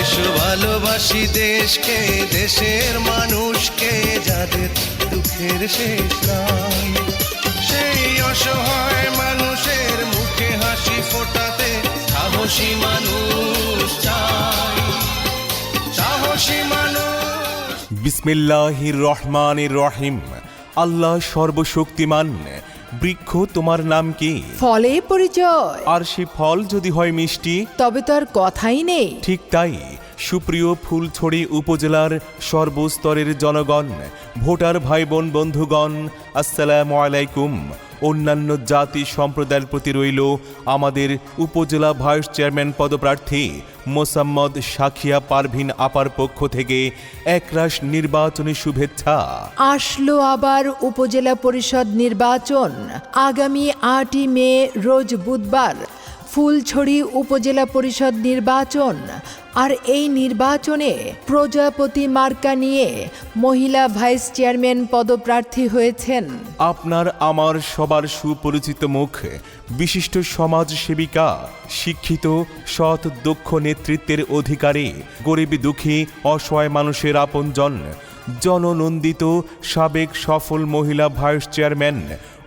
এসো ভালোবাসি দেশকে, দেশের মানুষকে, যাদের দুঃখের শেষ নাই। সেই অসহায় মানুষের মুখে হাসি ফোটাতে সাহসী মানুষ চাই। সাহসী মানুষ বিসমিল্লাহির রহমানির রহিম। আল্লাহ সর্বশক্তিমান। বৃক্ষ তোমার নাম কি? ফলে পরিচয়। আর সে ফল যদি হয় মিষ্টি? তবে তো আর কথাই নেই। ঠিক তাই সুপ্রিয় ফুলছড়ি উপজেলার সর্বস্তরের জনগণ ভোটার ভাই বোন বন্ধুগণ আসসালামু আলাইকুম। অন্যান্য জাতি সম্প্রদায়ের প্রতি রইল আমাদের উপজেলা ভাইস চেয়ারম্যান পদপ্রার্থী মোসাম্মদ সাখিয়া পারভিন আপার পক্ষ থেকে একরাশ নির্বাচনী শুভেচ্ছা। আসলো আবার উপজেলা পরিষদ নির্বাচন। আগামী আটই মে, রোজ বুধবার ফুলছড়ি উপজেলা পরিষদ নির্বাচন। আর এই নির্বাচনে প্রজাপতি মার্কা নিয়ে মহিলা ভাইস চেয়ারম্যান পদপ্রার্থী হয়েছেন। আপনার আমার সবার সুপরিচিত মুখ, বিশিষ্ট সমাজ সেবিকা, শিক্ষিত, সৎ, দক্ষ নেতৃত্বের অধিকারী, গরিব দুঃখী, অসহায় মানুষের আপনজন, জননন্দিত, সাবেক সফল মহিলা ভাইস চেয়ারম্যান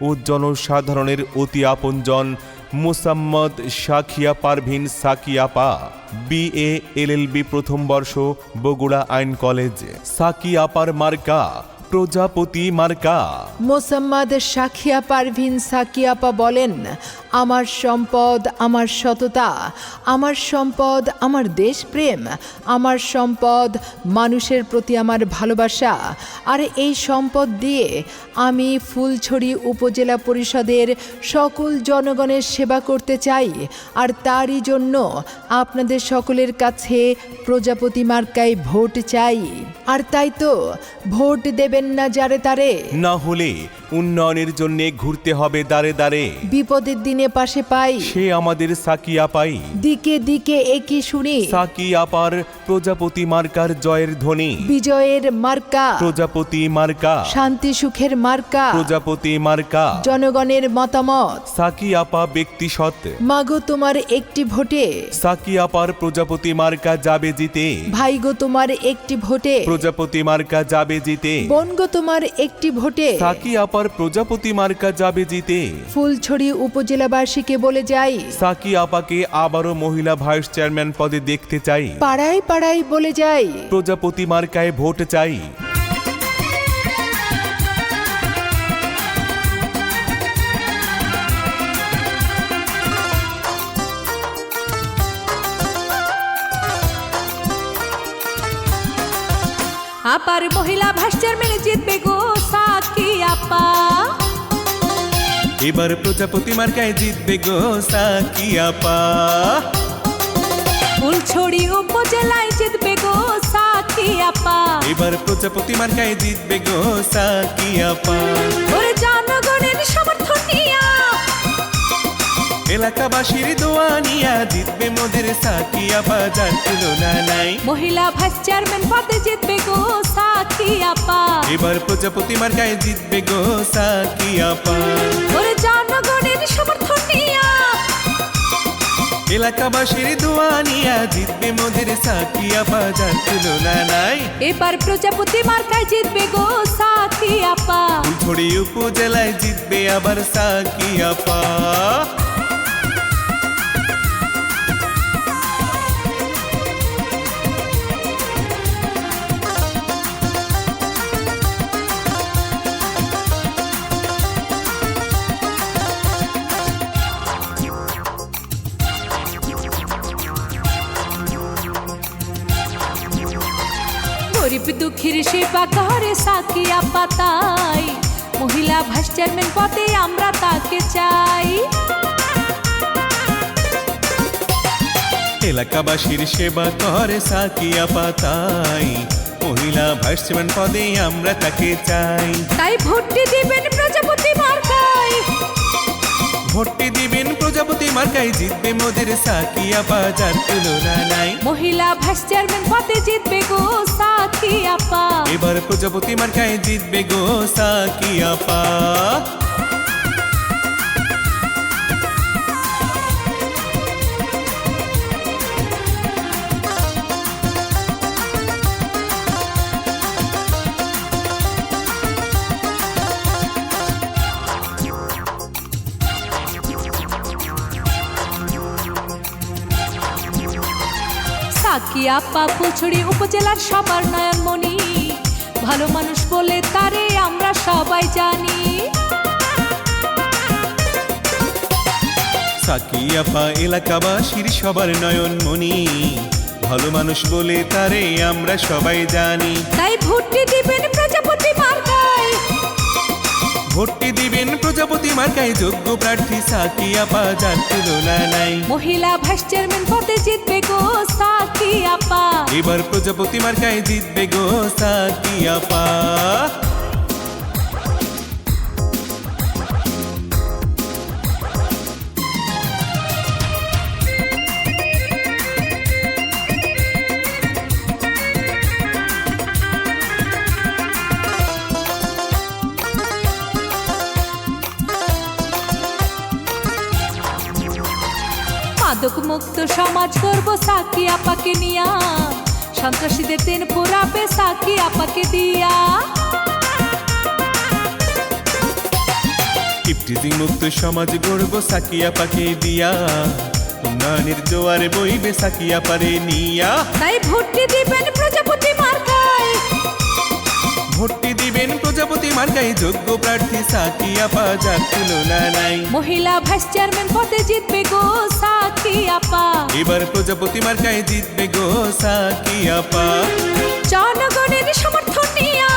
ও জনসাধারণের অতি আপনজন মুসাম্মদ সাখিয়া পারভিন সাকিয়াপা এল এলএলবি প্রথম বর্ষ, বগুড়া আইন কলেজ। সাকিয়াপার মার্কা, প্রজাপতি মার্কা। মোসাম্মদ সাখিয়া পারভিন সাকিয়াপা বলেন আমার সম্পদ আমার সততা আমার সম্পদ আমার দেশপ্রেম আমার সম্পদ মানুষের প্রতি আমার ভালোবাসা। আর এই সম্পদ দিয়ে আমি ফুলছড়ি উপজেলা পরিষদের সকল জনগণের সেবা করতে চাই। আর তারই জন্য আপনাদের সকলের কাছে প্রজাপতি মার্কায় ভোট চাই। আর তাই তো ভোট দেবেন না যারে তারে। না হলে উন্নয়নের জন্য ঘুরতে হবে দাঁড়ে দাঁড়ে বিপদের দিনে পাশে পাই। সে আমাদের সাকিয়া পাই। দিকে দিকে একই শুনি। সাকি আপার প্রজাপতি মার্কার জয়ের ধ্বনি। বিজয়ের মার্কা। প্রজাপতি মার্কা। শান্তি সুখের মার্কা। প্রজাপতি মার্কা। জনগণের মতামত। সাকি আপা ব্যক্তি সৎ। মাগো তোমার একটি ভোটে। সাকি আপার প্রজাপতি মার্কা যাবে জিতে। ভাইগো তোমার একটি ভোটে। প্রজাপতি মার্কা যাবে জিতে। বনগো তোমার একটি ভোটে। সাকি আপার প্রজাপতি মার্কা যাবে জিতে। ফুলছড়ি উপজেলাবাসীকে বলে যাই সাকি আপাকে আবারও মহিলা ভাইস চেয়ারম্যান পদে দেখতে চাই। পাড়ায় পাড়ায় বলে যাই প্রজাপতি মার্কায় ভোট চাই। আপার মহিলা ভাইস চেয়ারম্যান জিতবে গো সাকি আপা। এবার প্রজাপতি মার্কায় জিতবে গো সাকি আপা ফুলছড়ি উপজেলায় জিতবে গো সাকি আপা এবার প্রজাপতি মার্কায় জিতবে গো সাকি আপা ওরে জনগণের সমর্থন নিয়া। এলাকাবাসীর দোয়া নিয়া জিতবে মোদের সাকি আপা যার তুলনা নাই। মহিলা ভাইস চেয়ারম্যান পদে জিতবে গো সাকি আপা এবার প্রজাপতি মার্কায় জিতবে গো সাকি আপা ওরে জনগণের সমর্থন নিয়া। এলাকাবাসীর দোয়া নিয়া জিতবে মোদের সাকি আপা যার তুলনা নাই। এবার প্রজাপতি মার্কায় জিতবে গো সাকিয়া আপা ফুলছড়ি উপজেলায় জিতবে আবার সাকিয়া আপা সাকিয়া পাতাই মহিলা ভাইস চেয়ারম্যান পদে আমরা তাকে চাই। এলাকাবাসীর সেবা করে সাকিয়া পাতাই মহিলা ভাইস চেয়ারম্যান পদে আমরা তাকে চাই। তাই ভোটটি দিবেন প্রজাপতি মার্কায় ভোটটি দিবেন প্রজাপতি মার্কায় জিতবে মোদের সাকিয়া বাজার। তুলনা নাই। মহিলা ভাইস চেয়ারম্যান পদে জিতবে গো সাকিয়া আপা এবার প্রজাপতি মার্কায় জিতবে গো সাকিয়া পা। সাকি আপা ফুলছড়ি উপজেলার সবার নয়নমণি। ভালো মানুষ বলে তারে আমরা সবাই জানি। সাকিয়াপা এলাকাবাসীর সবার নয়ন মনি ভালো মানুষ বলে তারে আমরা সবাই জানি। তাই ভোটটি দিবেন প্রজাপতি মার্কায়। ভোটটি দিবেন প্রজাপতি মার্কায় যোগ্য প্রার্থী সাকিয়াপা যার তুলনা নাই। মহিলা ভাইস চেয়ারম্যান পদে জিতবে আপা? এবার প্রজাপতি মার্কায় জিতবে গো সাকিয়াপা মাদক সমাজ করব সাকি আপাকে নিয়া। সন্ত্রাসীদের দিন পুরাবে সাকি আপাকে দিয়া। ইফটিজিং মুক্ত সমাজ গড়ব সাকিয়াপাকে দিয়া। উন্নয়নের জোয়ারে বইবে সাকিয়াপারে নিয়া। তাই ভোটটি দিবেন প্রজাপতি মার্কায়। ভোটটি দিবেন প্রজাপতি মার্কায় যোগ্য প্রার্থী সাকিয়াপা যার তুলনা নাই। মহিলা ভাইস চেয়ারম্যান পদে জিতবে গো আপা এবার প্রজাপতি মার্কায় জিতবে গো সাকিয়াপা জনগণের সমর্থন নিয়া।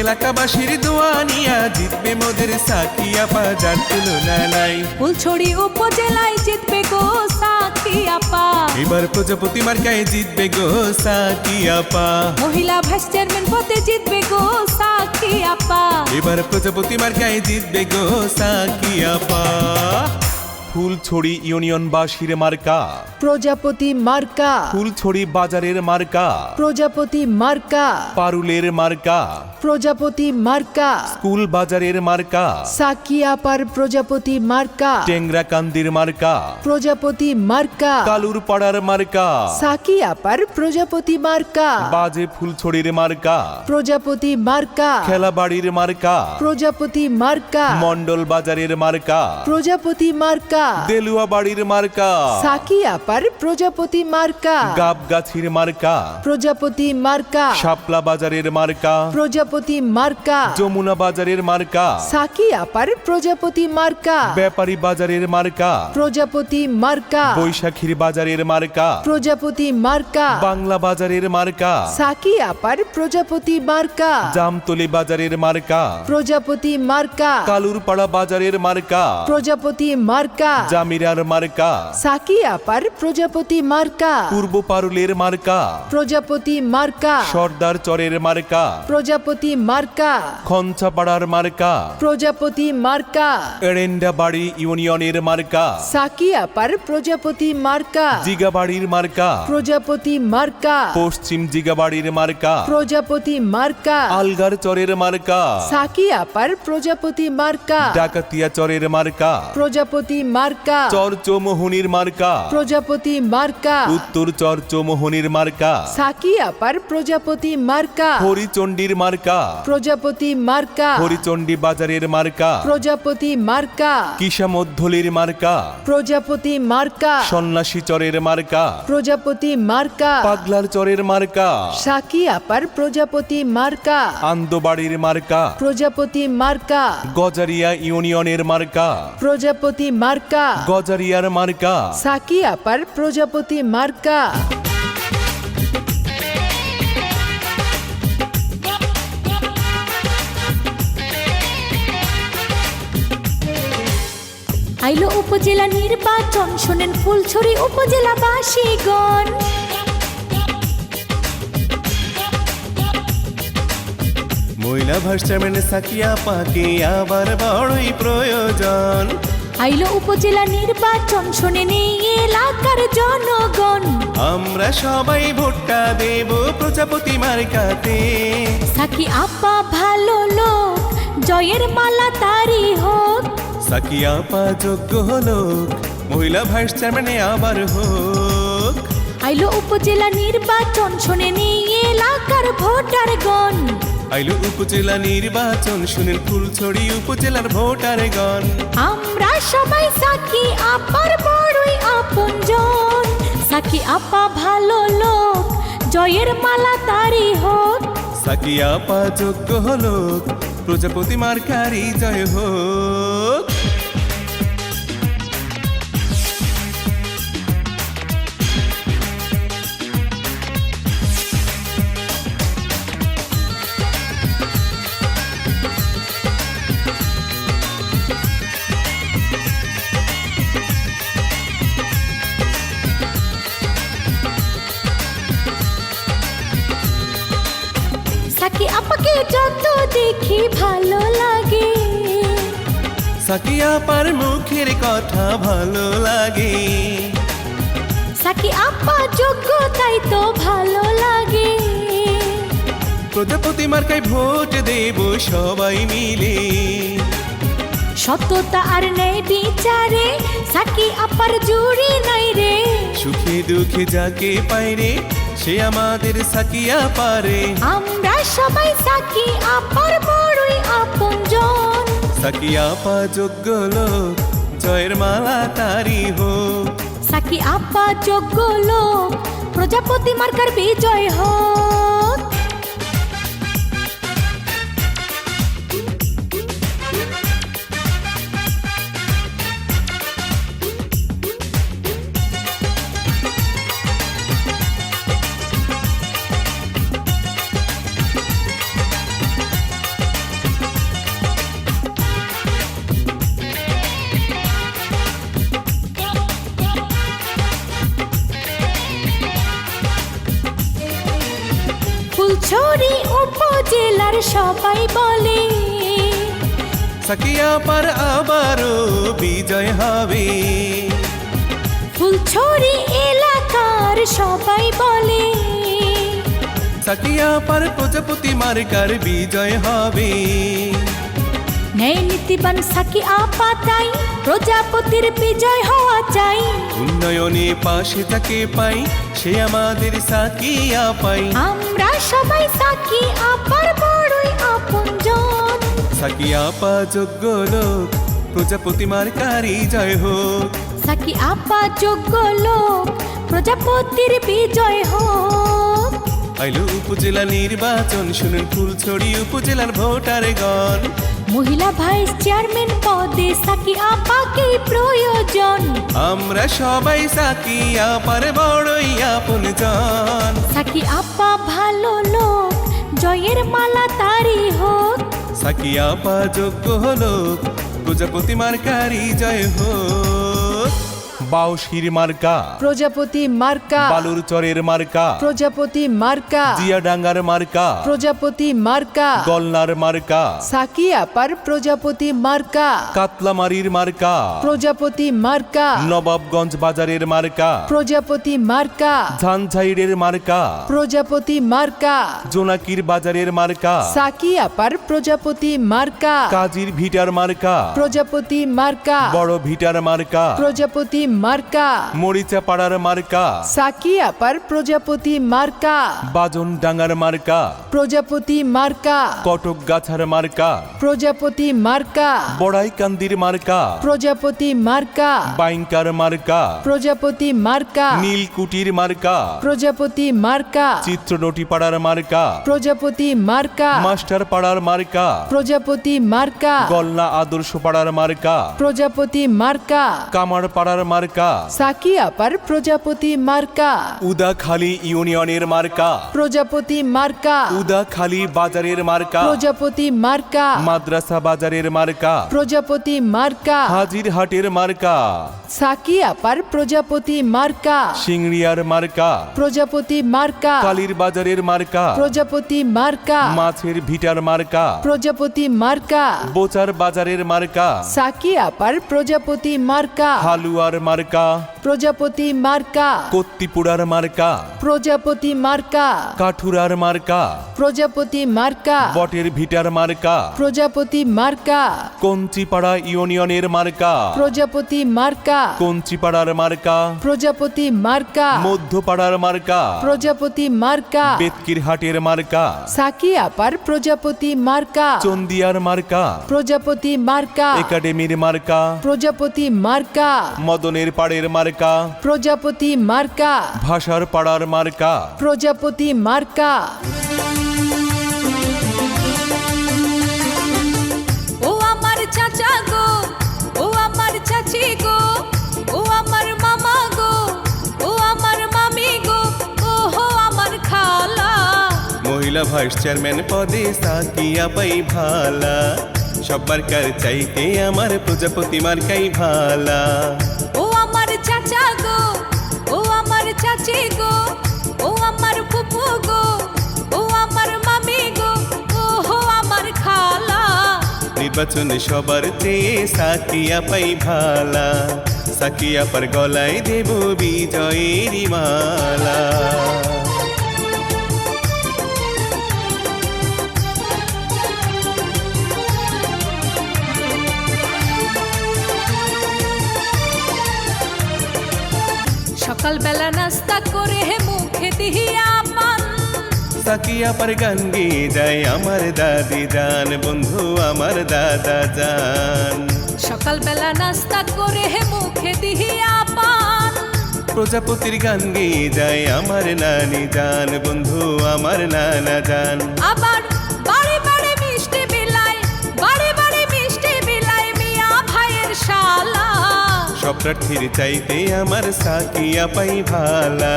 এলাকাবাসীর দোয়া নিয়া জিতবে মোদের সাকিয়াপা যার তুলনা নাই। ফুলছড়ি উপজেলায় জিতবে গো সাকি আপা। এবার প্রজাপতি মার্কায় জিতবে গো সাকিয়াপা মহিলা ভাইস চেয়ারম্যান পদে জিতবে গো সাকি আপা। এবার প্রজাপতি মার্কায় জিতবে গো সাকিয়াপা ফুলছড়ি ইউনিয়নবাসীর মার্কা। প্রজাপতি মার্কা। ফুলছড়ি বাজারের মার্কা। প্রজাপতি মার্কা। পারুলের মার্কা। প্রজাপতি মার্কা। স্কুল বাজারের মার্কা। সাকিয়াপার প্রজাপতি মার্কা। টেংরাকান্দির মার্কা। প্রজাপতি মার্কা। কালুর পাড়ার মার্কা। সাকিয়াপার প্রজাপতি মার্কা। বাজে ফুলছড়ির মার্কা। প্রজাপতি মার্কা। খেলাবাড়ির মার্কা। প্রজাপতি মার্কা। মন্ডল বাজারের মার্কা। প্রজাপতি মার্কা। দেলুয়া বাড়ির মার্কা। সাকিয়াপার প্রজাপতি মার্কা। গাবগাছির মার্কা। প্রজাপতি মার্কা। শাপলা বাজারের মার্কা। প্রজাপতি মার্কা। যমুনা বাজারের মার্কা। সাকিয়াপার প্রজাপতি মার্কা। ব্যাপারী বাজারের মার্কা। প্রজাপতি মার্কা। বৈশাখীর বাজারের মার্কা। প্রজাপতি মার্কা। বাংলা বাজারের মার্কা। সাকিয়াপার প্রজাপতি মার্কা। জামতলি বাজারের মার্কা। প্রজাপতি মার্কা। কালুরপাড়া বাজারের মার্কা। প্রজাপতি মার্কা। জামিরার মার্কা। সাকিয়াপার প্রজাপতি মার্কা। পূর্ব পারুলের মার্কা। প্রজাপতি মার্কা। সর্দার চরের মার্কা। প্রজাপতি মার্কা। খঞ্চাপাড়ার মার্কা। প্রজাপতি মার্কা। এরেন্ডা বাড়ি ইউনিয়নের মার্কা। সাকিয়াপার প্রজাপতি মার্কা। জিগাবাড়ির মার্কা। প্রজাপতি মার্কা। পশ্চিম জিগাবাড়ির মার্কা। প্রজাপতি মার্কা। আলগার চরের মার্কা। সাকিয়াপার প্রজাপতি মার্কা। ডাকাতিয়া চরের মার্কা। প্রজাপতি মার্কা। চরচমোহনির মার্কা। প্রজাপতি মার্কা। উত্তর চর চৌমোহনির মার্কা সাকিয়াপার প্রজাপতি মার্কা। হরিচণ্ডীর মার্কা। প্রজাপতি মার্কা। হরিচণ্ডী বাজারের মার্কা। প্রজাপতি মার্কা। কিসামধ্যলির মার্কা। প্রজাপতি মার্কা। সন্ন্যাসী চরের মার্কা। প্রজাপতি মার্কা। পাগলার চরের মার্কা। সাকিয়াপার প্রজাপতি মার্কা। আন্দোবাড়ির মার্কা। প্রজাপতি মার্কা। গজারিয়া ইউনিয়নের মার্কা। প্রজাপতি মার্কা। গজারিয়ার মার্কা। সাকিয়াপার প্রজাপতি মার্কা। আইলো উপজেলা নির্বাচন শোনেন ফুলছড়ি উপজেলা বাসীগণ মহিলা ভাইস চেয়ারম্যান সাকিয়া পাকে আবার বড়ই প্রয়োজন। আইলো উপজেলা নির্বাচন শোনেন এই এলাকার জনগণ। আমরা সবাই ভোটটা দেব প্রজাপতি মার্কাতে। সাকি আপা ভালো লোক জয়ের মালা তারি হোক। সাকিয়া পা যোগ্য হলো মহিলা ভাইস চেয়ারম্যানে আবার হোক। আইলো উপজেলা নির্বাচন শোনেন এই এলাকার ভোটারগণ। আইলো উপজেলা নির্বাচন শুনেন ফুলছড়ি উপজেলার ভোটারে গণ। আমরা সবাই সাকি আপার বড়ই আপনজন। সাকি সাকি আপা ভালো লোক জয়ের মালা তারি হোক। সাকি আপা যোগ্য হলো প্রজাপতি মার্কারি জয় হোক। দেখি ভালো লাগে। সাকিয়া পার মুখের কথা ভালো লাগে। সাকি আপা যোগ্য তাই তো ভালো লাগে। প্রজাপতি মার্কায় ভোট দেব সবাই মিলে। সততা আর নেই বিচারে সাকি আপার জুড়ি নাই রে। সুখে দুঃখে যাকে পাই রে সে আমাদের সাকিয়া পারে। আমরা সবাই সাকি আপার বড়ই আপনজন। সাকি আপা যোগ্য লোক জয়ের মালা তারি হো সাকি আপা যোগ্য লোক প্রজাপতি মার্কার বিজয় হোক। সবাই বলে সাকিয়া পার আবারও বিজয় হবে। ফুলছড়ি এলাকার সবাই বলে সাকিয়া পার প্রজাপতি মার্কার বিজয় হবে। ন্যায় নীতিবান সাকি আপা তাই প্রজাপতির বিজয় হওয়া চাই। উন্নয়নে পাশে তাকে পাই সে আমাদের সাকিয়া পাই। আমরা সবাই সাকি আপার বড়ই আপনজন সাকিয়া পা যোগ্য লোক প্রজাপতি মার্কারি জয় হোক। সাকি আপা যোগ্য লোক প্রজাপতির বিজয় হোক। আইলো উপজেলা নির্বাচন শুনুন ফুলছড়ি উপজেলার ভোটার গণ। মহিলা ভাইস চেয়ারম্যান পদে সাকি আপাকে প্রয়োজন। আমরা সবাই সাকিয়া পার বড়ই আপন জন সাকি আপা ভালো লোক জয়ের মালা তারি হোক। সাকিয়া পা যোগ্য হলো প্রজাপতি মার্কারি জয় হোক। বাউশির মার্কা। প্রজাপতি মার্কা। বালুর চরের মার্কা। প্রজাপতি মার্কা। জিয়াডাঙ্গার মার্কা। প্রজাপতি মার্কা। গলনার মার্কা। সাকি আপার প্রজাপতি মার্কা। কাতলামারির মার্কা। প্রজাপতি মার্কা। নবাবগঞ্জ বাজারের মার্কা। প্রজাপতি মার্কা। ঝানঝাইরের মার্কা। প্রজাপতি মার্কা। জোনাকির বাজারের মার্কা। সাকি আপার প্রজাপতি মার্কা। কাজীর ভিটার মার্কা। প্রজাপতি মার্কা। বড় ভিটার মার্কা। প্রজাপতি মার্কা। মরিচা পাড়ার মার্কা। সাকি আপার প্রজাপতি মার্কা। বাজন ডাঙ্গার মার্কা। প্রজাপতি মার্কা। কটক গাছার মার্কা। প্রজাপতি মার্কা। বড়াই কান্দির মার্কা। প্রজাপতি মার্কা। বাইঙ্কার মার্কা। প্রজাপতি মার্কা। নীলকুটির মার্কা। প্রজাপতি মার্কা। চিত্রনটি পাড়ার মার্কা। প্রজাপতি মার্কা। মাস্টার পাড়ার মার্কা। প্রজাপতি মার্কা। গলনা আদর্শ পাড়ার মার্কা। প্রজাপতি মার্কা। কামার পাড়ার মার্কা সাকি আপার প্রজাপতি মার্কা। উদাখালী ইউনিয়নের মার্কা। প্রজাপতি মার্কা। উদাখালী বাজারের মার্কা। প্রজাপতি মার্কা। মাদ্রাসা বাজারের মার্কা। প্রজাপতি মার্কা। হাজির হাটের মার্কা। সাকি আপার প্রজাপতি মার্কা। সিংড়িয়ার মার্কা। প্রজাপতি মার্কা। কালীর বাজারের মার্কা। প্রজাপতি মার্কা। মাছের ভিটার মার্কা। প্রজাপতি মার্কা। বোচার বাজারের মার্কা। সাকি আপার প্রজাপতি মার্কা। হালুয়ার মার্কা প্রজাপতি মার্কা কত্তিপুরার মার্কা প্রজাপতি মার্কা কাঠুরার মার্কা প্রজাপতি মার্কা বটের ভিটার মার্কা প্রজাপতি মার্কা কঞ্চিপাড়া ইউনিয়নের মার্কা প্রজাপতি মার্কা কঞ্চিপাড়ার মার্কা প্রজাপতি মার্কা মধ্যপাড়ার মার্কা প্রজাপতি মার্কা বেতকির হাটের মার্কা সাকি আপার প্রজাপতি মার্কা চন্দিয়ার মার্কা প্রজাপতি মার্কা একাডেমির মার্কা প্রজাপতি মার্কা মদনের নদের পাড়ের মার্কা। প্রজাপতি মার্কা। ভাষার পাড়ার মার্কা। প্রজাপতি মার্কা। ও আমার চাচা গো ও আমার চাচি গো ও আমার মামা গো ও আমার মামি গো ও হো আমার খালা। মহিলা ভাইস চেয়ারম্যান পদে সাকিয়া পাই ভালা। সব মার্কার চাইতে আমার প্রজাপতি মার্কাই ভালা। নির্বাচনে সবার চেয়ে সাকিয়া পাই ভালা সাকিয়া পার গলায় দেব বিজয়ের মালা সকালবেলা নাস্তা করে মুখে দিহিয়া পান সাকিয়া পার গান গেয়ে যায় আমার দাদি জান। বন্ধু আমার দাদা জান। সকালবেলা নাস্তা করে হে মুখে দিহিয়া পান। প্রজাপতির গান গেয়ে যায় আমার নানি জান। বন্ধু আমার নানা জান। আবার বাড়ি বাড়ি মিষ্টি বিলাই বাড়ি বাড়ি মিষ্টি বিলাই মিয়া ভাইয়ের শালা। সব প্রার্থীর চাইতে আমার সাকিয়া পাই ভালা।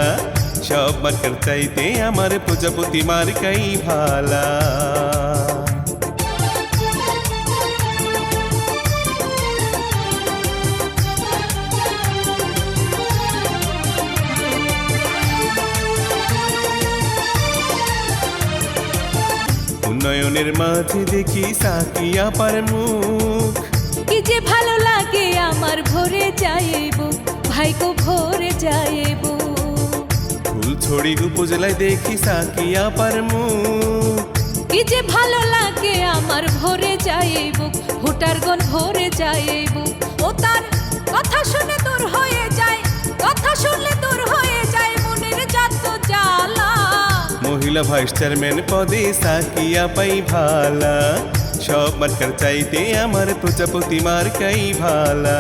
সব মার্কার চাইতে আমার প্রজাপতি মার্কাই ভালা। উন্নয়নের মাঝে দেখি সাকিয়া পার মুখ। কি যে ভালো লাগে আমার ভরে যাইব, ভাইগো ভরে যাইব। ফুলছড়ি উপজেলায় দেখি সাকিয়া পার মুখ। কি যে ভালো লাগে আমার ভরে যাইব ভোটারগণ ভরে যাইব ও তার কথা শুনে দূর হয়ে যায় কথা শুনলে দূর হয়ে যায় মনের যত জ্বালা। মহিলা ভাইস চেয়ারম্যান পদে সাকিয়া পাই ভালা। সব মার্কার চাইতে আমার প্রজাপতি মার্কাই ভালা।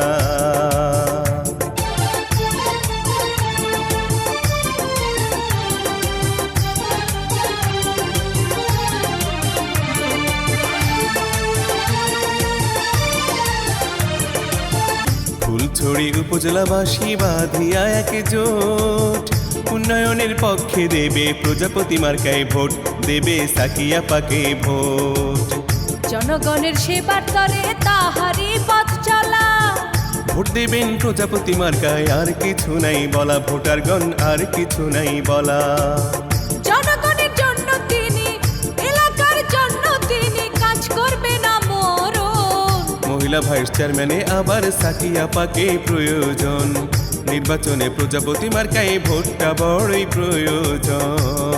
ফুলছড়ি উপজেলাবাসী বাঁধিয়া এক জোট। উন্নয়নের পক্ষে দেবে প্রজাপতি মার্কায় ভোট দেবে সাকিয়া পাকে ভোট। জনগণের সেবার তরে তাহারি পথ চলা। ভোট দেবেন প্রজাপতি মার্কায় আর কিছু নাই বলা। ভোটারগণ আর কিছু নাই বলা। মহিলা ভাইস চেয়ারম্যানে আবার সাকিয়া পাকে প্রয়োজন। নির্বাচনে প্রজাপতি মার্কায় ভোটটা বড়ই প্রয়োজন।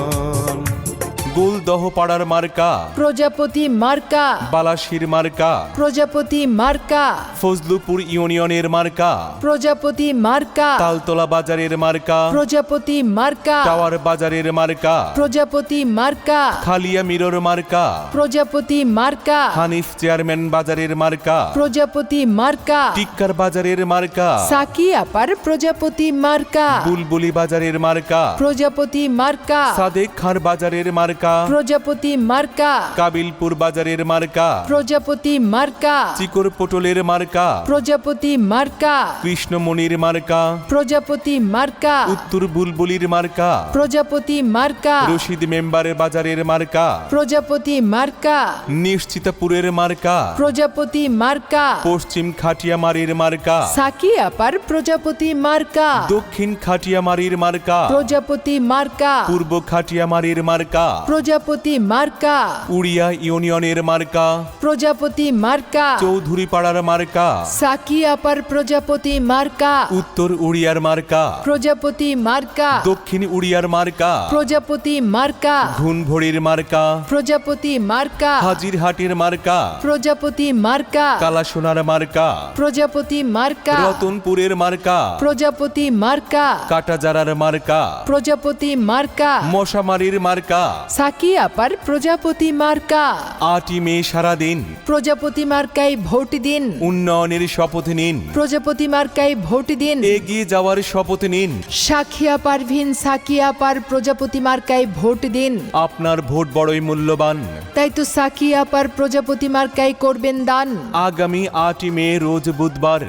গোলদহ পাড়ার মার্কা। প্রজাপতি মার্কা। বালাশির মার্কা। প্রজাপতি মার্কা। ফজলুপুর ইউনিয়নের মার্কা। প্রজাপতি মার্কা। তালতলা বাজারের মার্কা। প্রজাপতি মার্কা। টাওয়ার বাজারের মার্কা। প্রজাপতি মার্কা। খালিয়া মিরর মার্কা। প্রজাপতি মার্কা। হানিফ চেয়ারম্যান বাজারের মার্কা। প্রজাপতি মার্কা। টিক্কার বাজারের মার্কা। সাকি আপার প্রজাপতি মার্কা। বুলবুলি বাজারের মার্কা। প্রজাপতি মার্কা। সাদেক খান বাজারের মার্কা। প্রজাপতি মার্কা। কাবিলপুর বাজারের মার্কা। প্রজাপতি মার্কা। চিকর পটলের মার্কা। প্রজাপতি মার্কা। কৃষ্ণমণির মার্কা। প্রজাপতি মার্কা। উত্তর বুলবুলির মার্কা। প্রজাপতি মার্কা। রশিদ মেম্বারের বাজারের মার্কা। প্রজাপতি মার্কা। নিশ্চিতাপুরের মার্কা। প্রজাপতি মার্কা। পশ্চিম খাটিয়ামারির মার্কা। সাকি আপার প্রজাপতি মার্কা। দক্ষিণ খাটিয়ামারির মার্কা। প্রজাপতি মার্কা। পূর্ব খাটিয়ামারির মার্কা। প্রজাপতি মার্কা উড়িয়া ইউনিয়নের মার্কা প্রজাপতি মার্কা চৌধুরী পাড়ার মার্কা সাকি আপার প্রজাপতি মার্কা উত্তর উড়িয়ার মার্কা প্রজাপতি মার্কা দক্ষিণ উড়িয়ার মার্কা প্রজাপতি মার্কা ঘুনভড়ির মার্কা প্রজাপতি মার্কা হাজিরহাটের মার্কা প্রজাপতি মার্কা কালাসোনার মার্কা প্রজাপতি মার্কা রতনপুরের মার্কা প্রজাপতি মার্কা কাটাজারার মার্কা প্রজাপতি মার্কা মশামারির মার্কা সাকি আপার প্রজাপতি মার্কা। আটই মে সারাদিন। প্রজাপতি মার্কায় ভোট দিন। উন্নয়নের শপথ নিন। প্রজাপতি মার্কায় ভোট দিন। এগিয়ে যাওয়ার শপথ নিন। সাখিয়া পারভিন সাকিয়া পার প্রজাপতি মার্কায় ভোট দিন। আপনার ভোট বড়ই মূল্যবান। তাই তো সাকিয়া পার প্রজাপতি মার্কায় করবেন দান। আগামী আটই মে রোজ বুধবার।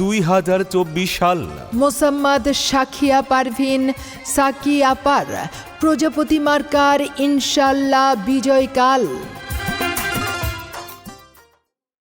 দুই হাজার চব্বিশ সাল। মোসাম্মদ সাখিয়া পারভিন সাকি আপার প্রজাপতি মার্কার ইনশাল্লাহ বিজয়কাল।